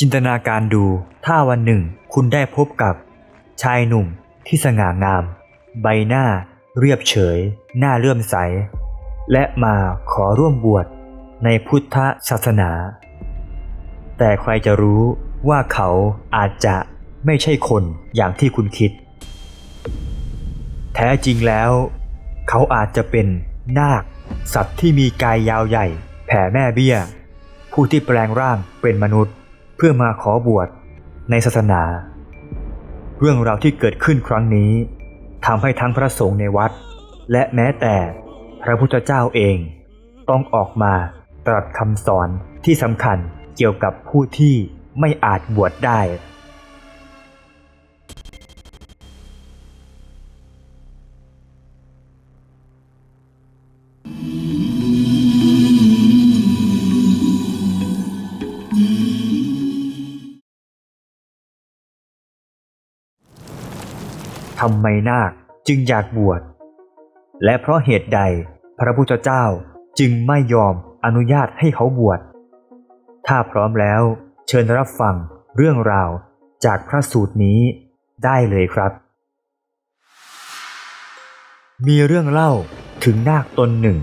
จินตนาการดู ถ้าวันหนึ่งคุณได้พบกับ ชายหนุ่มที่สง่างาม ใบหน้า เรียบเฉย หน้าเลื่อมใส และมาขอร่วมบวชในพุทธศาสนา แต่ใครจะรู้ว่าเขาอาจจะไม่ใช่คนอย่างที่คุณคิด แท้จริงแล้ว เขาอาจจะเป็นนาค สัตว์ที่มีกายยาวใหญ่ แผ่แม่เบี้ย ผู้ที่แปลงร่างเป็นมนุษย์ เพื่อมาขอบวชในศาสนา เรื่องราวที่เกิดขึ้นครั้งนี้ทำให้ทั้งพระสงฆ์ในวัด และแม้แต่พระพุทธเจ้าเอง ต้องออกมาตรัสคำสอนที่สำคัญเกี่ยวกับผู้ที่ไม่อาจบวชได้ ทำไมนาคจึงอยากบวช และเพราะเหตุใดพระพุทธเจ้าจึงไม่ยอมอนุญาตให้เขาบวช ถ้าพร้อมแล้วเชิญรับฟังเรื่องราวจากพระสูตรนี้ได้เลยครับ มีเรื่องเล่าถึงนาคตนหนึ่ง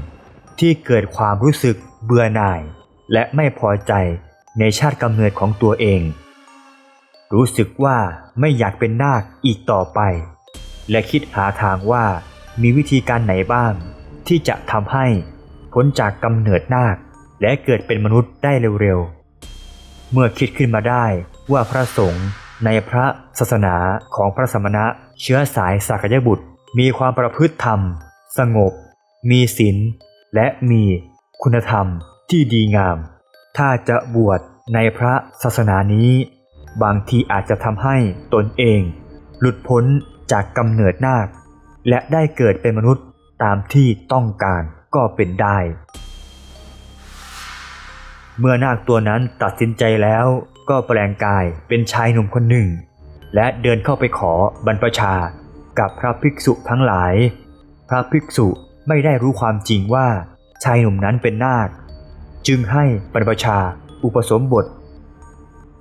ที่เกิดความรู้สึกเบื่อหน่าย และไม่พอใจในชาติกำเนิดของตัวเอง รู้สึกว่าไม่อยากเป็นนาคอีกต่อไป และคิดหาทางว่ามีวิธีการไหนบ้าง ที่จะทำให้พ้นจากกำเนิดนาค และเกิดเป็นมนุษย์ได้เร็วๆ เมื่อคิดขึ้นมาได้ว่าพระสงฆ์ในพระศาสนาของพระสมณะเชื้อสายสักยบุตร มีความประพฤติธรรม สงบ มีศีลและมีคุณธรรมที่ดีงาม ถ้าจะบวชในพระศาสนานี้ บางทีอาจจะทำให้ตนเอง หลุดพ้น จากกำเนิดนาค และได้เกิดเป็นมนุษย์ตามที่ต้องการก็เป็นได้ เมื่อนาคตัวนั้นตัดสินใจแล้วก็แปลงกายเป็นชายหนุ่มคนหนึ่ง และเดินเข้าไปขอบรรพชากับพระภิกษุทั้งหลาย พระภิกษุไม่ได้รู้ความจริงว่าชายหนุ่มนั้นเป็นนาค จึงให้บรรพชาอุปสมบท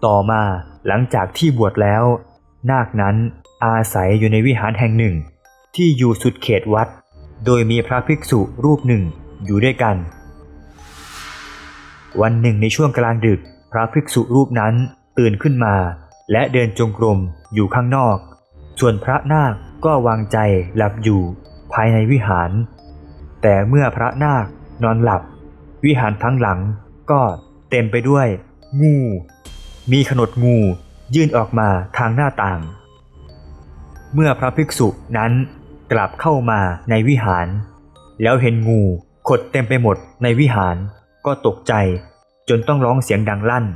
ต่อมาหลังจากที่บวชแล้ว นาคนั้น อาศัยอยู่ในวิหารแห่งหนึ่ง ที่อยู่สุดเขตวัด โดยมีพระภิกษุรูปหนึ่งอยู่ด้วยกัน วันหนึ่งในช่วงกลางดึก พระภิกษุรูปนั้นตื่นขึ้นมา และเดินจงกรมอยู่ข้างนอก ส่วนพระนาคก็วางใจหลับอยู่ภายในวิหาร แต่เมื่อพระนาคนอนหลับ วิหารทั้งหลังก็เต็มไปด้วย งู มีขนดงูยื่นออกมาทางหน้าต่าง เมื่อพระภิกษุนั้นกลับเข้ามาในวิหาร แล้วเห็นงูขดเต็มไปหมดในวิหารก็ตกใจ จนต้องร้องเสียงดังลั่น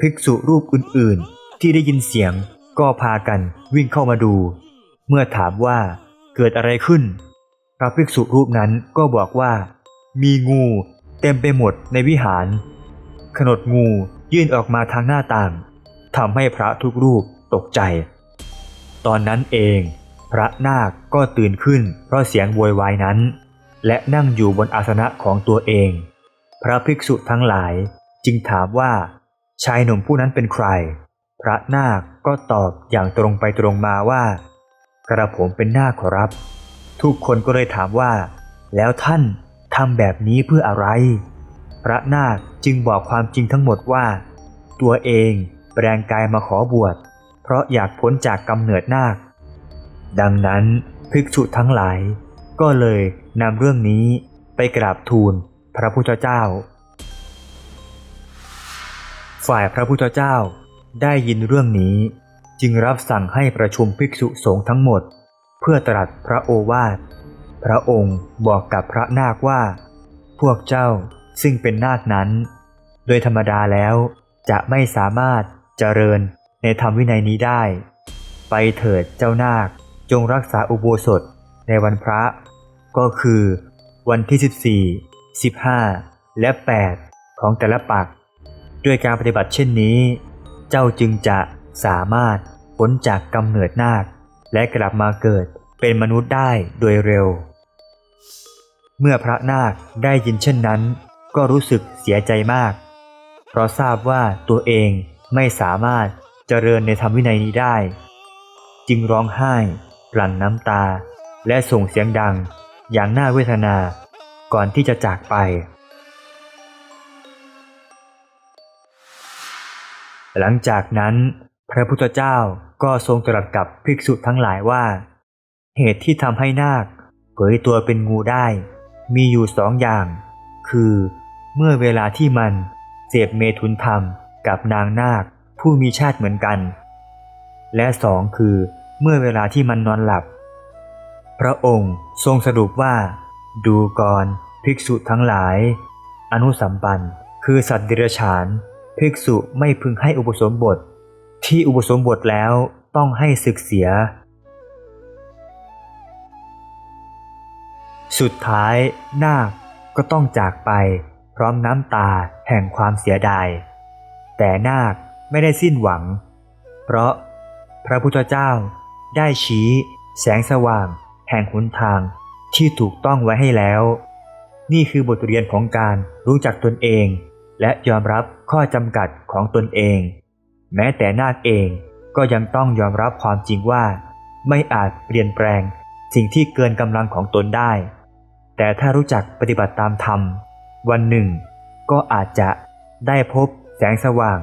ภิกษุรูปอื่นๆ ที่ได้ยินเสียงก็พากันวิ่งเข้ามาดู เมื่อถามว่าเกิดอะไรขึ้น พระภิกษุรูปนั้นก็บอกว่า มีงูเต็มไปหมดในวิหาร ขนดงูยื่นออกมาทางหน้าต่างทำให้พระทุกรูปตกใจ ตอนนั้นเอง พระนาคก็ตื่นขึ้นเพราะเสียงโวยวายนั้น และนั่งอยู่บนอาสนะของตัวเอง พระภิกษุทั้งหลายจึงถามว่า ชายหนุ่มผู้นั้นเป็นใคร พระนาคก็ตอบอย่างตรงไปตรงมาว่ากระผมเป็นนาคขอรับ ทุกคนก็เลยถามว่า แล้วท่านทำแบบนี้เพื่ออะไร พระนาคจึงบอกความจริงทั้งหมดว่า ตัวเองแปลงกายมาขอบวช เพราะอยากพ้นจากกำเนิดนาค ดังนั้นภิกษุทั้งหลาย ก็เลยนำเรื่องนี้ไปกราบทูลพระพุทธเจ้า ฝ่ายพระพุทธเจ้าได้ยินเรื่องนี้ จึงรับสั่งให้ประชุมภิกษุสงฆ์ทั้งหมด เพื่อตรัสพระโอวาท พระองค์บอกกับพระนาคว่า พวกเจ้าซึ่งเป็นนาคนั้น โดยธรรมดาแล้วจะไม่สามารถเจริญ ในธรรมวินัยนี้ได้ ไปเถิดเจ้านาค จงรักษาอุโบสถในวันพระ ก็คือ วันที่ 14 15 และ 8 ของแต่ละปัก ด้วยการปฏิบัติเช่นนี้ เจ้าจึงจะสามารถพ้นจากกำเนิดนาค และกลับมาเกิดเป็นมนุษย์ได้โดยเร็ว เมื่อพระนาคได้ยินเช่นนั้น ก็รู้สึกเสียใจมาก เพราะทราบว่าตัวเองไม่สามารถ เจริญในธรรมวินัยนี้ได้ จึงร้องไห้หลั่งน้ำตา และส่งเสียงดังอย่างน่าเวทนาก่อนที่จะจากไป หลังจากนั้นพระพุทธเจ้าก็ทรงตรัสกับภิกษุทั้งหลายว่า เหตุที่ทำให้นาคเผยตัวเป็นงูได้ มีอยู่สองอย่าง คือ เมื่อเวลาที่มันเสพเมถุนธรรมกับนางนาค ผู้มีชาติเหมือนกัน และสองคือเมื่อเวลาที่มันนอนหลับ พระองค์ทรงสรุปว่า ดูก่อนภิกษุทั้งหลาย อนุสัมปันธ์คือสัตว์เดรัจฉาน ภิกษุไม่พึงให้อุปสมบท ที่อุปสมบทแล้วต้องให้ศึกเสีย สุดท้ายนาคก็ต้องจากไปพร้อมน้ำตาแห่งความเสียดาย แต่นาค ไม่ได้สิ้นหวัง เพราะพระพุทธเจ้าได้ชี้แสงสว่างแห่งหนทางที่ถูกต้องไว้ให้แล้ว นี่คือบทเรียนของการรู้จักตนเอง และยอมรับข้อจำกัดของตนเอง แม้แต่นาคเองก็ยังต้องยอมรับความจริงว่า ไม่อาจเปลี่ยนแปลงสิ่งที่เกินกำลังของตนได้ แต่ถ้ารู้จักปฏิบัติตามธรรม วันหนึ่ง ก็อาจจะได้พบแสงสว่าง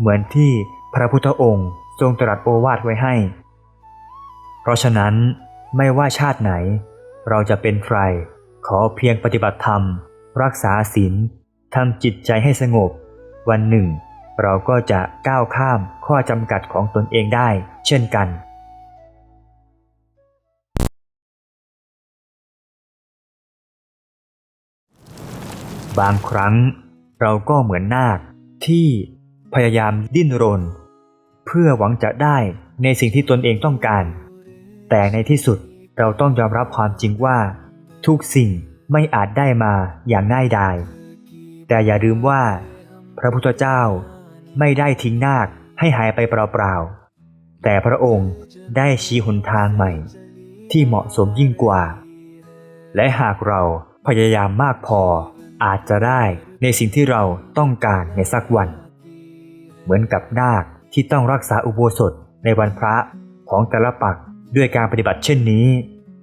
เหมือนที่พระพุทธองค์ทรงตรัสโอวาทไว้ให้ เพราะฉะนั้นไม่ว่าชาติไหน เราจะเป็นใคร ขอเพียงปฏิบัติธรรม รักษาศีลทำจิตใจให้สงบ วันหนึ่ง เราก็จะก้าวข้ามข้อจำกัดของตนเองได้ เช่นกันบางครั้งเราก็เหมือนนาคที่ พยายามดิ้นรน เพื่อหวังจะได้ในสิ่งที่ตนเองต้องการ แต่ในที่สุดเราต้องยอมรับความจริงว่า ทุกสิ่งไม่อาจได้มาอย่างง่ายดาย แต่อย่าลืมว่า พระพุทธเจ้าไม่ได้ทิ้งนาคให้หายไปเปล่าๆ แต่พระองค์ได้ชี้หนทางใหม่ ที่เหมาะสมยิ่งกว่า และหากเราพยายามมากพออาจจะได้ในสิ่งที่เราต้องการในสักวัน เหมือนกับนาคที่ต้องรักษาอุโบสถในวันพระของแต่ละปักด้วยการปฏิบัติเช่นนี้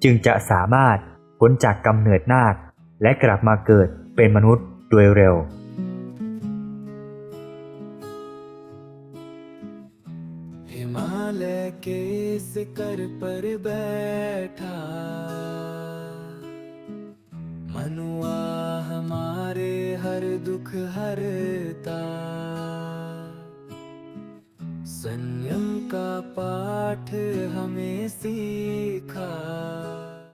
จึงจะสามารถพ้นจากกำเนิดนาค และกลับมาเกิดเป็นมนุษย์โดยเร็ว हिमालय के शिखर पर बैठा मनुआ हमारे हर दुख हरता हमें सीखा